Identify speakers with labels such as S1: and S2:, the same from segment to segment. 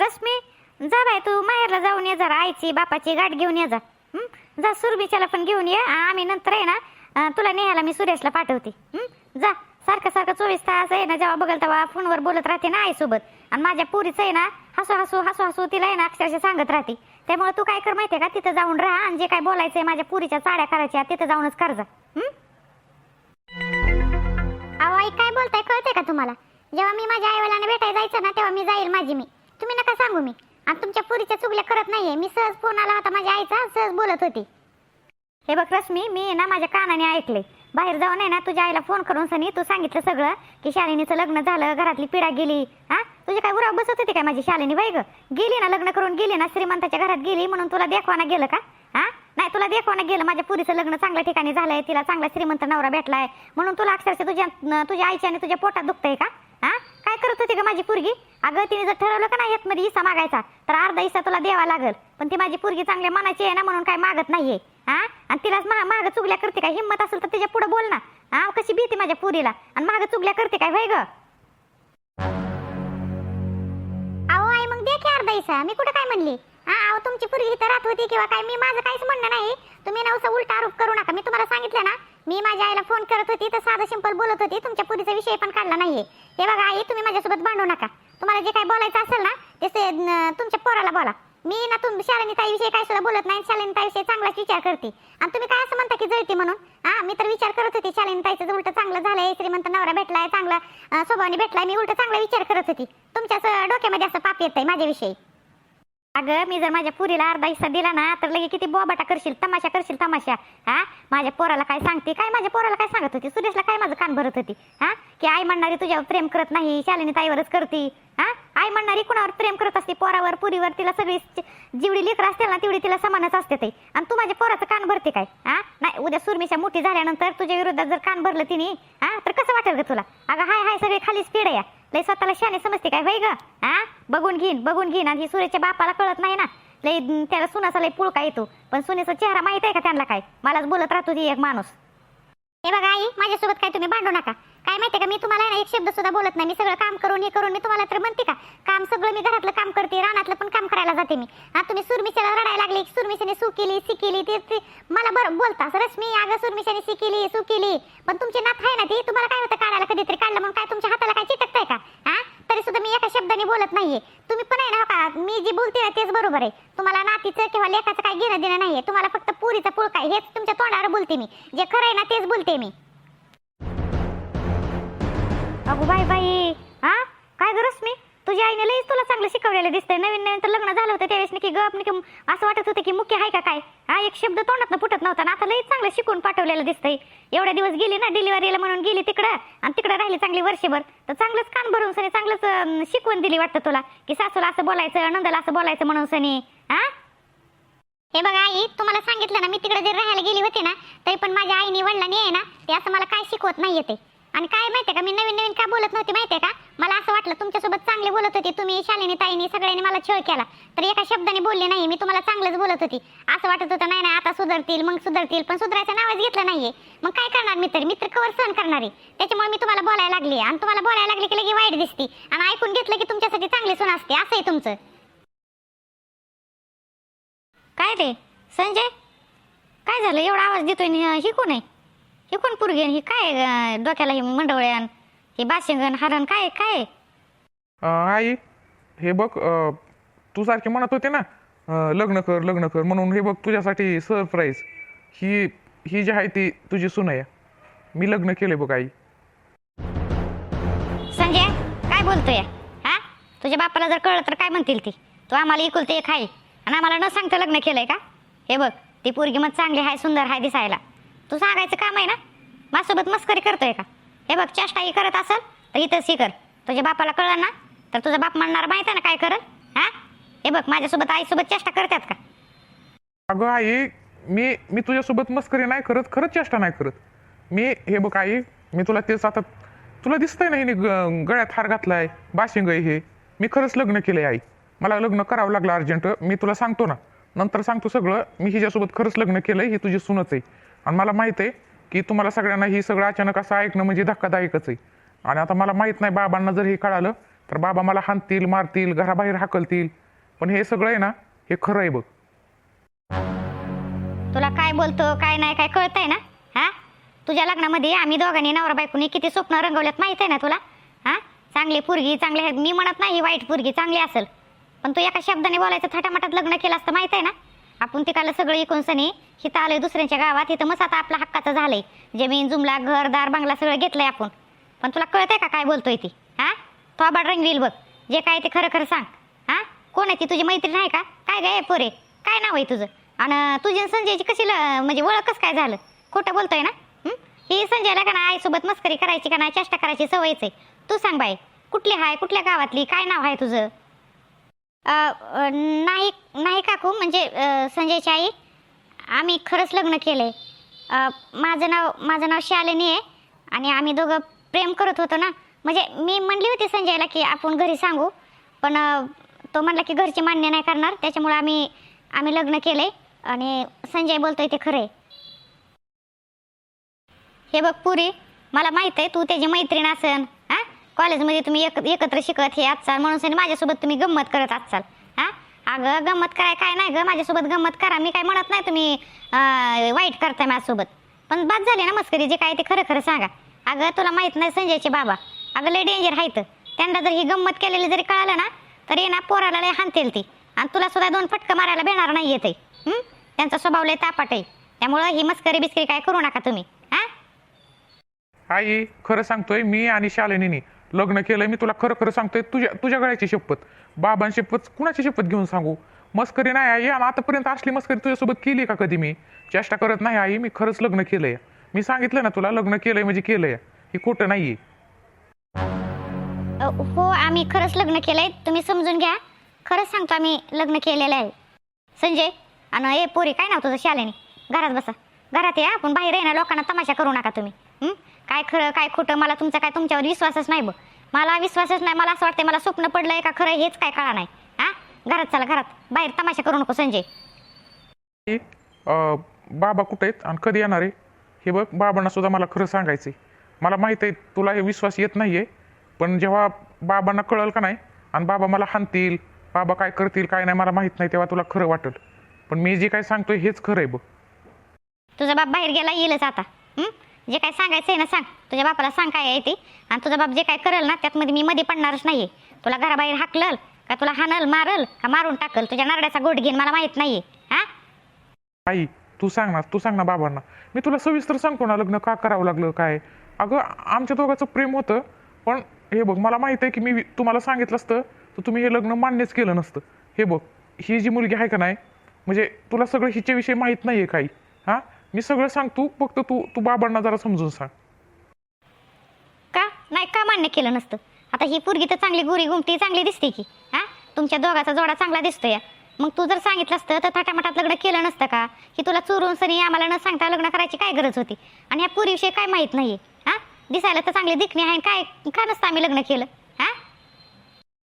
S1: रश्मी जा बाय तू माहेरला जाऊन ये जरा आईची बापाची गाठ घेऊन ये जा. जा सुरबीच्याला पण घेऊन ये. आम्ही नंतर आहे ना तुला नेहायला मी सुरेशला पाठवते. जा सारखं सारखं चोवीस तास आहे ना जेव्हा बघल तेव्हा फोनवर बोलत राहते ना आईसोबत. आणि माझ्या पुरीचं आहे ना हसू हसू हसू हसू तिला आहे ना अक्षरशः सांगत राहते. त्यामुळे तू काय कर माहितीये का तिथं जाऊन राहा आणि जे काय बोलायचंय माझ्या पुरीच्या चाड्या करायच्या तिथं जाऊनच कर जा.
S2: अहो आई काय बोलताय कळते का तुम्हाला? जेव्हा मी माझ्या आईवडिलांना भेटायला जायचं ना तेव्हा मी जाईल माझी मी. तुम्ही नका सांगू मी. आणि तुमच्या पुरीच्या चुगल्या करत नाहीये. मी सहज फोन आला होता माझ्या आईचा सहज बोलत होती.
S1: हे बघ रश्मी मी ना माझ्या कानाने ऐकले बाहेर जाऊन आहे ना तुझ्या आईला फोन करून सनी तू सांगितलं सगळं की शालिनीचं लग्न झालं घरातली पिढा गेली. हा? तुझी काय उराव बसत होती काय माझी शालिनी? बाई ग. गेली ना लग्न करून गेली ना श्रीमंताच्या घरात गेली म्हणून तुला देखवाना गेलं का? हा? नाही तुला देखवाना गेलं. माझ्या पुरीचं लग्न चांगल्या ठिकाणी झालंय तिला चांगला श्रीमंत नवरा भेटलाय म्हणून तुला अक्षरशः तुझ्या तुझ्या आईच्या आणि तुझ्या पोटात दुखतंय का? हा? काय करत होती का माझी पुरगी? अगं तिने जर ठरवलं का नाही यात मध्ये हिस्सा मागायचा तर अर्धा हिस्सा तुला द्यावा लागल. पण ती माझी पुरगी चांगल्या मनाची आहे ना म्हणून काय मागत नाहीये. हा? आणि तिलाच मा माग चुगल्या करते काय? हिंमत असेल तर तिच्या पुढे बोल ना. हा? कशी भीती माझ्या पुरीला. आणि माग चुगल्या करते काय? वय ग?
S2: अहो आई मग दे की अर्धा हिस्सा मी कुठं काय म्हणली? हा अहो तुमची पुरगी तर राहत होती किंवा काय? मी माझं काहीच म्हणणं नाही. तुम्ही ना उलटा आरोप करू नका. मी तुम्हाला सांगितलं ना मी माझ्या आईला फोन करत होती तर साधं सिंपल बोलत होती. तुमच्या पुरीचा विषय पण काढला नाहीये. हे बघा आई तुम्ही माझ्यासोबत भांडू नका. तुम्हाला जे काय बोलायचं असेल ना ते तुमच्या पोराला बोला. मी ना तुम शालिनी ताईविषयी काय सुद्धा बोलत नाही शालिनी ताईविषयी चांगलाच विचार करते. आणि तुम्ही काय असं म्हणता की जळती म्हणून? हा मी तर विचार करत होती शालिनी ताईचं उलट चांगलं झालंय श्रीमंत नवरा भेटलाय चांगला स्वभावाने भेटलाय मी उलट चांगला विचार करत होती. तुमच्या असं डोक्यामध्ये असं पाप येतंय माझ्याविषयी.
S1: अगं मी जर माझ्या पुरीला अर्धा हिस्सा दिला ना तर लगे किती बोबाटा करशील तमाशा करशील तमाशा. हा? माझ्या पोराला काय सांगते? काय माझ्या पोराला काय सांगत होती? सुरेशला काय माझं कान भरत होती? हा? की आई म्हणणारी तुझ्यावर प्रेम करत नाही शालिनी ताईवरच करती. हा? आई म्हणणारी कुणावर प्रेम करत असते? पोरावर पुरीवर तिला सगळी जेवढी लेकर असतील ना तेवढी तिला समानच असते ते आणि तू माझ्या पोराचं कान भरते काय? हा? नाही उद्या सुरमीच्या मोठी झाल्यानंतर तुझ्या विरोधात जर कान भरलं तिने हा? तर कसं वाटेल ग तुला? अगं हाय हाय सगळे खालीच स्पीड लय स्वतःला शाने समजते काय वय ग? हा बघून घेईन बघून घेईन. आणि सुरेच्या बापाला कळत नाही ना? लय त्याला सुनाचा लय पुळका येतो. पण सुनेचा चेहरा माहीत आहे का त्यांना काय? मलाच बोलत राहतो ती एक माणूस.
S2: हे बघा आई माझ्यासोबत काय तुम्ही भांडू नका. काय माहिती का मी तुम्हाला ना एक शब्द सुद्धा बोलत नाही. मी सगळं काम करून हे करून मी तुम्हाला तर म्हणते का काम सगळं मी घरातलं काम करते रानातलं पण काम करायला जाते मी. हा तुम्ही सुरमिशाला रडायला लागली सुरमिशाने सू केली सी केली ते मला बरं बोलता रश्मी अगं सुरमिशाने सी केली सू केली पण तुमची नात आहे ना ती तुम्हाला काय होतं काढायला कधीतरी काढलं मग काय तुमच्या हाताला काय चिटकताय का? हा? तरी सुद्धा मी एका शब्दाने बोलत नाहीये. तुम्ही पण आहे ना हो का मी जे बोलते ना तेच बरोबर आहे. तुम्हाला नातीचं किंवा लेखाचं काय घेणं देणं नाहीये. तुम्हाला फक्त पुरीचा पुळका काय हेच तुमच्या तोंडावर बोलते मी. जे खरं आहे ना तेच बोलते मी.
S1: अगो बाई बाई. हा? काय गरज मी? तुझ्या आईने लईच तुला चांगलं शिकवलेलं दिसतंय. नवीन नवीन तर लग्न झालं होतं त्यावेळेस. की गप की असं वाटत होतं की मुख्य आहे का काय? हा एक शब्द तोंडात फुटत नव्हता ना आता लईच चांगलं शिकून पाठवलेलं दिसतंय. एवढ्या दिवस गेली ना डिलिव्हरीला म्हणून गेली तिकडं आणि तिकडं राहिली चांगली वर्षभर. तर चांगलंच कान भरून सनी चांगलंच शिकवण दिली वाटतं तुला. की सासूला असं बोलायचं नंदाला असं बोलायचं म्हणून सनी. हा?
S2: हे बघा आई तुम्हाला सांगितलं ना मी तिकडे जर राहायला गेली होती ना तरी पण माझ्या आईने वडिलांनी आहे ना ते असं मला काय शिकवत नाही येते आणि काय माहितीये का मी नवीन नवीन काय बोलत नव्हती माहितीये का? मला असं वाटलं तुमच्यासोबत चांगले बोलत होती तुम्ही शालिनी ताईनी सगळ्यांनी मला छळ केला. तर एका शब्दाने बोलले नाही मी तुम्हाला चांगलंच बोलत होती. असं वाटत होतं नाही नाही आता सुधरतील मग सुधरतील पण सुधारायचं नावच घेतलं नाहीये. मग काय करणार मित्र? मित्र कवर सहन करणारे त्याच्यामुळे मी तुम्हाला बोलायला लागली आणि तुम्हाला बोलायला लागली की लगे वाईट दिसते. आणि ऐकून घेतलं की तुमच्यासाठी चांगले सून असते. असं आहे तुमचं.
S1: काय रे? संजय? काय झालं? एवढा आवाज देतोय नि ही कोण आहे? ही कोण पुरगी ही काय डोक्याला ही मंडवळ्यान हे बाशिंगण हरण काय काय?
S3: आई हे बघ अं, तू सारखी म्हणत होते ना अं, लग्न कर लग्न कर म्हणून हे बघ तुझ्यासाठी सरप्राईज ही ही जी आहे ती तुझी सून आहे मी लग्न केले बघ आई.
S1: संजय काय बोलतोय? हा? तुझ्या बापाला जर कळलं तर काय म्हणतील ती? तू आम्हाला इकुलते एक आहे. आणि आम्हाला न सांगता लग्न केलंय का? हे बघ ती पोरगी मग चांगली आहे सुंदर आहे दिसायला. तू सांगायचं काम आहे ना? माझ्यासोबत मस्करी करतोय का? हे बघ चेष्टाही करत असेल तर इथंच ही कर. तुझ्या बापाला कळलं ना? तर तुझा बाप म्हणणार माहिती आहे ना काय करल? हा? हे बघ माझ्यासोबत आईसोबत चेष्टा करतात का?
S3: अगं आई मी मी तुझ्यासोबत मस्करी नाही करत खरंच चेष्टा नाही करत. मी हे बघ आई मी तुला तेच आता तुला दिसतंय ना हिने ग- गळ्यात हार घातलाय बाशिंग आहे हे. मी खरंच लग्न केलंय आई. मला लग्न करावं लागलं अर्जंट. मी तुला सांगतो ना. नंतर सांगतो सगळं. मी हिच्यासोबत खरंच लग्न केलंय ही तुझी सुनच आहे. आणि मला माहीत आहे की तुम्हाला सगळ्यांना ही सगळं अचानक असं ऐकणं म्हणजे धक्कादायकच आहे. आणि आता मला माहीत नाही बाबांना जर हे कळालं तर बाबा मला हाणतील मारतील घराबाहेर हाकलतील. पण हे सगळं आहे ना हे खरं आहे बघ.
S1: तुला काय बोलतो काय नाही काय कळतंय ना? हा? तुझ्या लग्नामध्ये आम्ही दोघांनी नवरा बायकोनी किती स्वप्न रंगवल्यात माहीत आहे ना तुला? हा? चांगली पुरगी चांगली मी म्हणत नाही वाईट पुरगी चांगली असेल. पण तू एका शब्दाने बोलायचं थाटामाटात लग्न केलं असतं माहीत आहे ना? आपण तिकाला सगळं इकून इथं आलोय दुसऱ्यांच्या गावात इथं मस्त आता आपला हक्काचं झालंय. जमीन जुमला घरदार बंगला सगळं घेतलंय आपण. पण तुला कळतंय का काय बोलतोय ती? हा? तो आबाड रंगवील बघ. जे काय ते खरं खरं सांग. हा? कोण आहे ती? तुझी मैत्रीण आहे का? काय गे पोरे? काय नाव आहे तुझं? आणि तुझी संजयची कशी ल- म्हणजे ओळखच काय झालं? खोटं बोलतोय ना? ही? संजयला का ना आईसोबत मस्करी करायची का ना चेष्टा करायची सवयच आहे. तू सांग बाई कुठली आहे कुठल्या गावातली काय नाव आहे तुझं? नाही नाही काकू म्हणजे संजयची आई? आम्ही खरंच लग्न केलं आहे माझं नाव माझं नाव शालिनी आहे आणि आम्ही दोघं प्रेम करत होतो ना. म्हणजे मी म्हणली होती संजयला की आपण घरी सांगू पण तो म्हणला की घरचे मान्य नाही करणार त्याच्यामुळे आम्ही आम्ही लग्न केलं आहे आणि संजय बोलतोय ते खरं आहे हे बघ पुरी मला माहीत आहे तू त्याची मैत्रीण असन हा? कॉलेजमध्ये तुम्ही एक एकत्र शिकत हे असाल म्हणून माझ्यासोबत तुम्ही गंमत करत असाल अगं गंमत कराय काय नाही ग माझ्यासोबत गंमत करा. मी काय म्हणत नाही तुम्ही वाईट करताय माझ्यासोबत. पण बाद झाली ना मस्करी जे काय ते खरं खरं सांगा. अगं तुला माहीत नाही संजयचे बाबा. अगं लय डेंजर आहेत. त्यांना जर ही गंमत केलेली जरी कळालं ना तर ये ना पोराला लय हानतील ती. आणि तुला सुद्धा दोन फटकं मारायला भेणार नाही येते त्यांचा स्वभाव लय तापाट आहे. त्यामुळं ही मस्करी बिस्करी काय करू नका तुम्ही. हा?
S3: आई खरं सांगतोय मी आणि शालिनीनी लग्न केलंय मी तुला खरं खरं सांगतोय तुझ्या तुझ्या गळ्याची शपथ. बाबांची शपथ कुणाची शपथ घेऊन सांगू? मस्करी नाही आई. आणि आतापर्यंत असली मस्करी तुझ्यासोबत केली का कधी मी? चेष्टा करत नाही आई. मी खरंच लग्न केलंय. मी सांगितलं ना तुला लग्न केलंय म्हणजे केलंय. हे खोटं नाहीये.
S1: हो आम्ही खरंच लग्न केलंय. तुम्ही समजून घ्या. खरंच सांगतो आम्ही लग्न केलेलं आहे. संजय आणि ए पोरी काय नाव तुझं? शालेनी. घरात बसा. घरात या. आपण बाहेर आहे ना लोकांना तमाशा करू नका तुम्ही. काय खरं काय खोटं मला तुमचा काय तुमच्यावर विश्वासच नाही बघ. मला विश्वासच नाही मला असं वाटतं मला स्वप्न पडलंय का खरं हेच काय कळा नाही. हा? घरात चला घरात. बाहेर तमाशा करू नको संजय.
S3: अं, बाबा कुठे आहेत आणि कधी येणार आहे? हे बघ बाबांना सुद्धा मला खरं सांगायचं मला माहीत आहे तुला हे विश्वास येत नाहीये पण जेव्हा बाबांना कळल का नाही आणि बाबा मला हाणतील बाबा काय करतील काय नाही मला माहीत नाही तेव्हा तुला खरं वाटेल. पण मी जे काय सांगतोय हेच खरं आहे बघ.
S1: तुझा बाप बाहेर गेला येईलच आता. हं? जे काय सांगायचं आहे ना सांग. तुझ्या बापाला सांग काय आहे ते. आणि तुझा बाप जे काय करेल ना त्यातमध्ये मी मध्ये पडणारच नाहीये. तुला घराबाहेर हाकलल का तुला हाणल मारल का मारून टाकल? तुझ्या नारड्याचा गोट घेईन मला माहीत नाहीये. हा?
S3: आई तू सांग ना तू सांग ना बाबांना. मी तुला सविस्तर सांगतो ना लग्न का करावं लागलं काय? अगं आमच्या दोघांचं प्रेम होतं पण हे बघ मला माहीत आहे की मी तुम्हाला सांगितलं असतं तर तुम्ही हे लग्न मान्यच केलं नसतं. हे बघ ही जी मुलगी आहे का नाही म्हणजे तुला सगळं हिच्याविषयी माहीत नाही आहे काही. हां? मी सगळं सांगतो फक्त तू तू बाबांना जरा समजून सांग.
S1: का? नाही का मान्य केलं नसतं? आता ही पोरगी तर चांगली गोरी गुमटी चांगली दिसते की हा? तुमच्या दोघाचा जोडा चांगला दिसतोय. मग तू जर सांगितलं असतं तर थाटामाटात लग्न केलं नसतं का? की तुला चोरून सनी आम्हाला न सांगता लग्न करायची काय गरज होती? आणि ह्या पोरीविषयी काय माहीत नाहीये हा? दिसायला तर चांगली दिखणी आहे काय का नसतं आम्ही लग्न केलं हा?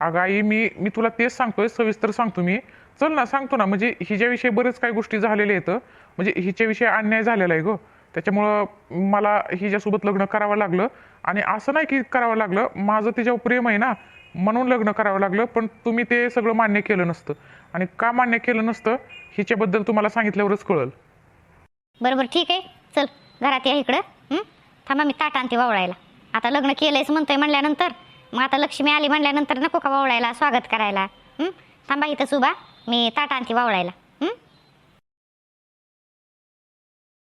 S3: अगं आई मी मी तुला तेच सांगतोय सविस्तर सांगतो मी. चल ना सांगतो ना म्हणजे हिच्याविषयी बरेच काही गोष्टी झालेल्या आहेत. म्हणजे हिच्याविषयी अन्याय झालेला आहे गो. त्याच्यामुळं मला हिच्यासोबत लग्न करावं लागलं. आणि असं नाही की करावं लागलं माझं तिच्यावर प्रेम आहे ना म्हणून लग्न करावं लागलं पण तुम्ही ते सगळं मान्य केलं नसतं. आणि का मान्य केलं नसतं हिच्याबद्दल तुम्हाला सांगितल्यावरच कळल.
S1: बरोबर ठीक आहे. चल घरात या इकडं. थांबा मी ताट आणते वावळायला. आता लग्न केलंयच म्हणतोय म्हणल्यानंतर मग आता लक्ष्मी आली म्हणल्यानंतर नको का वावळायला? स्वागत करायला. थांबा इथं सुबा. मी ताट आणते वावळायला.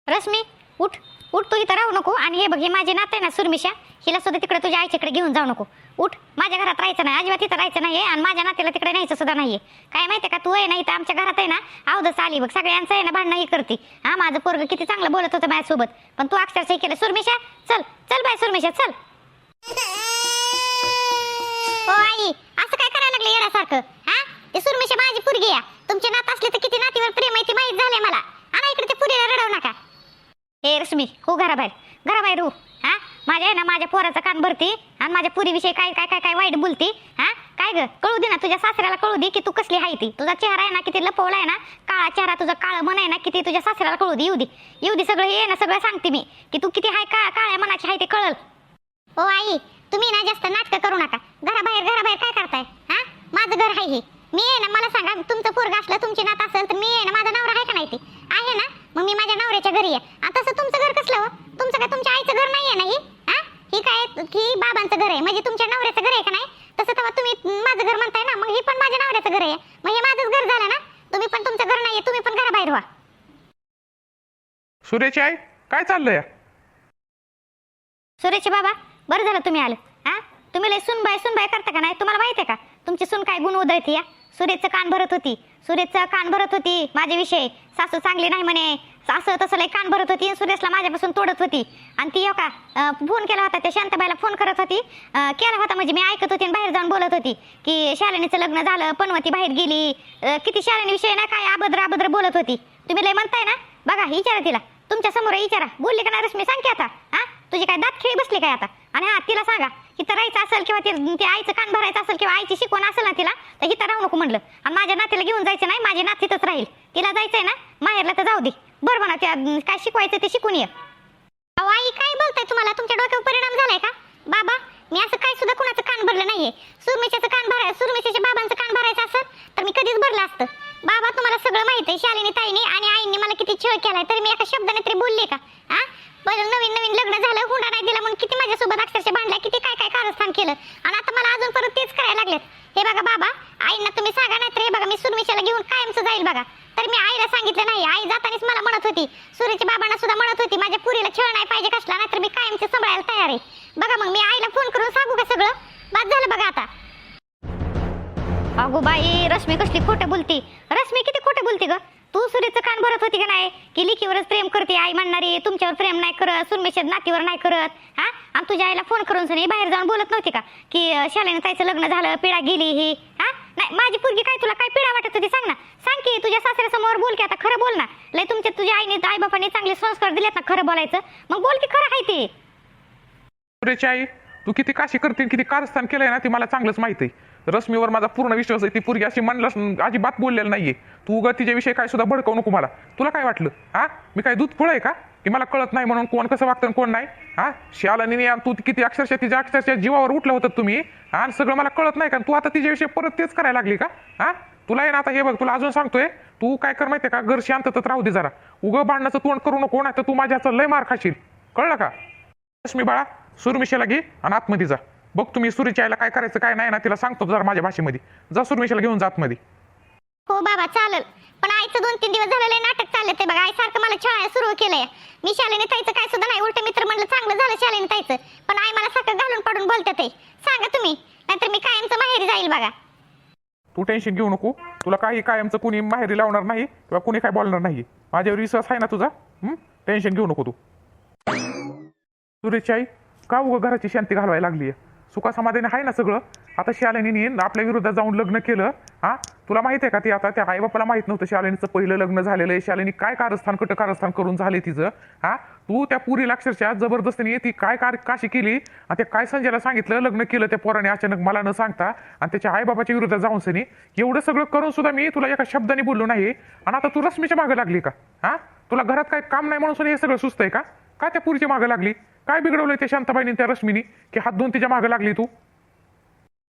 S1: रश्मी उठ उठ तू इथं राहू नको. आणि हे बघ हे माझे नाते ना सुरमिशा हिला सुद्धा तिकडे तुझ्या आईच्याकडे घेऊन जाऊ नको. उठ माझ्या घरात राहायचं नाही अजिबात तिथं राहायचं नाहीये आणि माझ्या नात्याला तिकडे न्यायचं सुद्धा नाहीये. काय माहितीये का तू आहे ना इथं आमच्या घरात आहे ना अवधस आली बघ सगळ्यांचं आहे ना भांडणं ही करते. हा माझं पोरग किती चांगलं बोलत होतं माझ्यासोबत. पण तू अक्षरशः हे केलं. सुरमिशा चल चल बाय सुरमिशा चल.
S2: ओ आई असं काय करायला लागलं येण्यासारखं हा? ते सुरमिशा माझी पुरगी आहे. तुमचे नात असले तर किती नातीवर प्रेम आहे ते माहीत झालंय मला. आणा इकडे ते पुरीला रडवू नका.
S1: हे रश्मी हो घराबाहेर. घराबाहेर हो हा? माझ्या आहे ना माझ्या पोराचं कान भरती. आणि माझ्या पुरीविषयी काय काय काय काय वाईट बोलती? हा? काय ग? कळू दे ना तुझ्या सासऱ्याला कळू दे की तू कसली आहे ती. तुझा चेहरा आहे ना किती लपवला आहे ना? काळा चेहरा तुझा काळं मन आहे ना किती तुझ्या सासऱ्याला कळू दे येऊ दे. येऊ दे सगळं हे ना सगळं सांगते मी. की तू किती हाय का काळ्या मनाची आहे ते कळल.
S2: ओ आई. तुम्ही ना जास्त नाटकं करू नका. घराबाहेर घराबाहेर काय करताय? हा? माझं घर आहे हे. मी आहे ना मला सांगा तुमचं पोरग असलं तुमची नात असेल तर मी आहे ना माझा नवरा आहे का नाही ते? आहे ना? मग मी माझ्या नवऱ्याच्या घरी आहे. आणि तसं तुमचं घर कसलं हो? तुमचं काय तुमच्या आईचं घर नाही आहे ना ही? हा? ही काय की बाबांचं घर आहे. म्हणजे तुमच्या नवऱ्याचं घर आहे का नाही? तसं तेव्हा तुम्ही माझं घर म्हणताय ना मग ही पण माझ्या नवऱ्याचं घर आहे. मग हे माझंच घर झालं ना? तुम्ही पण तुमचं घर नाहीये तुम्ही पण घराबाहेर व्हा.
S3: सुरेची आई काय चाललंय?
S1: सुरेश बाबा बरं झालं तुम्ही आलं. हा? तुम्ही लय सुनबाय सुनबाय करता का नाही? तुम्हाला माहिती आहे का? तुमची सून काय गुण उधळती या सुरेशचं कान भरत होती. सुरेशचं कान भरत होती माझ्याविषयी सासू चांगली नाही म्हणे. असं तसं लय कान भरत होती सुरेशला माझ्यापासून तोडत होती. आणि ती हो का फोन केला होता त्या शांताबाईला फोन करत होती. केला होता म्हणजे मी ऐकत होती आणि बाहेर जाऊन बोलत होती की शालिनीचं लग्न झालं पनवती बाहेर गेली. किती शालिनीविषयी ना काय अभद्र अभद्र बोलत होती. तुम्ही लय म्हणताय ना? बघा विचारा तिला. तुमच्यासमोर विचारा. बोलली का नाही रश्मी? सांग की आता. हा? तुझी काय दात खेळी बसली काय आता? आणि हा तिला सांगा. इथं राहायचं असेल किंवा ती ती आईचं कान भरायचं असेल किंवा आईची शिकवण असेल ना तिला तर इथं राहू नको म्हणलं. आणि माझ्या नातीला घेऊन जायचं नाही माझी नातीतच राहील. तिला जायचंय ना माहेरला तर जाऊ दे. बरं म्हणा त्या काय शिकवायचं ते शिकून ये.
S2: अहो आई काय बोलताय तुम्हाला? तुमच्या डोक्यावर परिणाम झालाय का? बाबा मी असं काय सुद्धा कुणाचं कान भरलं नाहीये. सुरमेशाचं कान भराय सुरमेशाच्या बाबांचं कान भरायचं असेल तर मी कधीच भरलं असतं. बाबा तुम्हाला सगळं माहिती आहे शालिनी ताईने आणि आईने मला किती छळ केलाय तर मी एका शब्दाने तरी बोलले का? हा पण नवीन नवीन लग्न झालं हुंडा नाही दिला म्हणून किती माझ्यासोबत अक्षरशः भांडला किती काय काय कारस्थान केलं. आणि आता मला अजून परत तेच करायला लागलेत. हे बघा बाबा आईंना तुम्ही सांगा नाही तर हे बघा मी सुरमिशाला घेऊन कायमचं जाईल बघा. तर मी आईला सांगितलं नाही आई जातानीच मला म्हणत होती सूर्यच्या बाबांना सुद्धा म्हणत होती माझ्या पुरीला छळ नाही पाहिजे कसला नाही तर मी कायमचे सांभाळायला तयार आहे. बघा मग मी आईला फोन करून सांगू का सगळं? बाद झालं बघा आता.
S1: अगो बाई रश्मी कसली खोटं बोलती रश्मी किती खोटं बोलती ग तू सुरेचं कान भरत होती का नाही की लिकीवरच प्रेम करते तुमच्यावर प्रेम नाही करत सुरमेशात नातीवर नाही करत हा? आणि तुझ्या आईला फोन करून सनी बाहेर जाऊन बोलत नव्हती का? की शालेने ताईचं लग्न झालं पिढा गेली ही हा? नाही माझी पोरगी काय तुला काय पिढा वाटत होती सांग ना. सांग की तुझ्या सासऱ्यासमोर बोल की आता खरं बोल ना. लय तुमच्या तुझ्या आईने आई बापाने चांगले संस्कार दिलेत ना खरं बोलायचं. मग बोल की खरं आहे ते.
S3: सुरेची आई तू किती काशी करते किती कारस्थान केलंय ना ते मला चांगलंच माहिती आहे. रश्मीवर माझा पूर्ण विश्वास आहे ती पूर्वी अशी म्हणलास अजिबात बोललेलं नाहीये. तू उगा तिच्याविषयी काय सुद्धा भडकवू नको मला. तुला काय वाटलं? हा? मी काय दूध फळ आहे का? की मला कळत नाही म्हणून कोण कसं वागतं आणि कोण नाही? हा? शालानी तू किती अक्षरशः तिच्या अक्षरशः जीवावर उठलं होतं तुम्ही? आणि सगळं मला कळत नाही का? तू आता तिच्याविषयी परत तेच करायला लागली का? हा? तुला आहे ना आता हे बघ तुला अजून सांगतोय तू काय कर माहितीये का? घर शांततेत राहू दे जरा. उगं भांडणाचं तोंड करू नको ना तर तू माझ्याचं लय मार खाशील. कळलं का? लक्ष्मी बाळा सुरमिशेला घे आणि आतमध्ये जा. बघ तुम्ही सुरीच्या आईला काय करायचं काय नाही ना तिला सांगतो जरा माझ्या भाषेमध्ये. जा सुरमिशेला घेऊन जा आतमध्ये.
S2: हो बाबा चालेल. पण आईचं दोन तीन दिवस झालेलं नाटक चाललं ते बघा. आई सारखं मला छळायला सुरू केलंय. मी शालेने ताईचं काय सुद्धा नाही. उलट मित्र म्हणलं चांगलं झालं शालेने ताईचं पण आई मला सारखं घालून पडून बोलते ते. सांगा तुम्ही. नाहीतर मी कायमचं माहेरी जाईल बघा.
S3: तू टेन्शन घेऊ नको. तुला काही कायमचं कुणी माहेरी लावणार नाही किंवा कुणी काय बोलणार नाही. माझ्यावर विश्वास आहे ना तुझा? टेन्शन घेऊ नको तू. सुरेश आई का उगं घराची शांती घालवायला लागली आहे सुखासमाधाने आहे ना सगळं? आता शालिनीने आपल्या विरोधात जाऊन लग्न केलं हा? तुला माहिती आहे का ती आता? त्या आईबापाला माहीत नव्हतं शालिनीचं पहिलं लग्न झालेलं आहे. शालिनी काय कारस्थान कट कारस्थान करून झाले तिचं हा? तू त्या पुरीला अक्षरशः जबरदस्तीने ती काय कार काशी केली? आणि ते काय संजयला सांगितलं? लग्न केलं त्या पोराने अचानक मला न सांगता. आणि त्याच्या आईबाबाच्या विरोधात जाऊन सनी एवढं सगळं करून सुद्धा मी तुला एका शब्दाने बोललो नाही. आणि आता तू रश्मीच्या मागे लागली का? हा? तुला घरात काय काम नाही म्हणून हे सगळं सुचतंय का? काय त्या पुरीच्या मागे लागली? काय बिघडवलंय त्या शांताबाईने त्या रश्मीनी? की हात दोन तिच्यामागे लागली तू?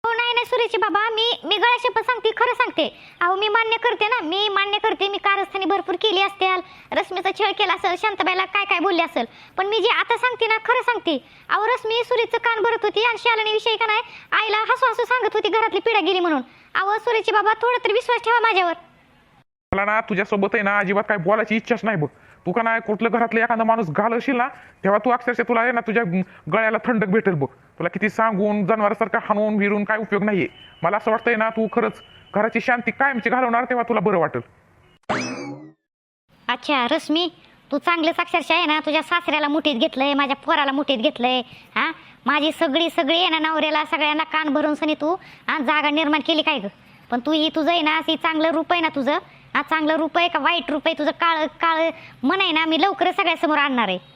S1: हो नाही नाही सुरेशची बाबा मी मी गळ्याशी पण सांगते खरं सांगते. अहो मी मान्य करते ना मी मान्य करते मी कारस्थानी भरपूर केली असतील रश्मीचा छळ केला असेल शांताबाईला काय काय बोलले असेल? पण मी जे आता सांगते ना खरं सांगते. अहो रश्मी सुरेशचं कान भरत होती आणि शालिनी विषयी का नाही आईला हसू हसू सांगत होती घरातली पिढा गेली म्हणून. अहो सुरेशची बाबा थोडं तरी विश्वास ठेवा माझ्यावर.
S3: मला ना तुझ्यासोबत आहे ना अजिबात काय बोलायची इच्छाच नाही बघ. तू का नाही कुठलं घरातलं एखादा माणूस घालशील ना तेव्हा तू अक्षरशः तुला आहे ना तुझ्या गळ्याला थंडक भेटेल बघ. तुला किती सांगून जनावरासारखं हाणून विरून काय उपयोग नाहीये. मला असं वाटतंय ना तू खरंच घराची शांती कायमची घालवणार तेव्हा तुला बरं वाटेल.
S1: अच्छा रश्मी तू चांगलंच अक्षरशः आहे ना तुझ्या सासऱ्याला मुठीत घेतलंय माझ्या पोराला मुठीत घेतलंय हा? माझी सगळी सगळी आहे ना नवऱ्याला सगळ्यांना कान भरून सनी तू हा जागा निर्माण केली काय ग? पण तू ही तुझं आहे ना ही चांगलं रूप आहे ना तुझं हा चांगलं रूप आहे का वाईट रूप आहे तुझं काळ काळ मन आहे ना मी लवकरच सगळ्यासमोर आणणार आहे.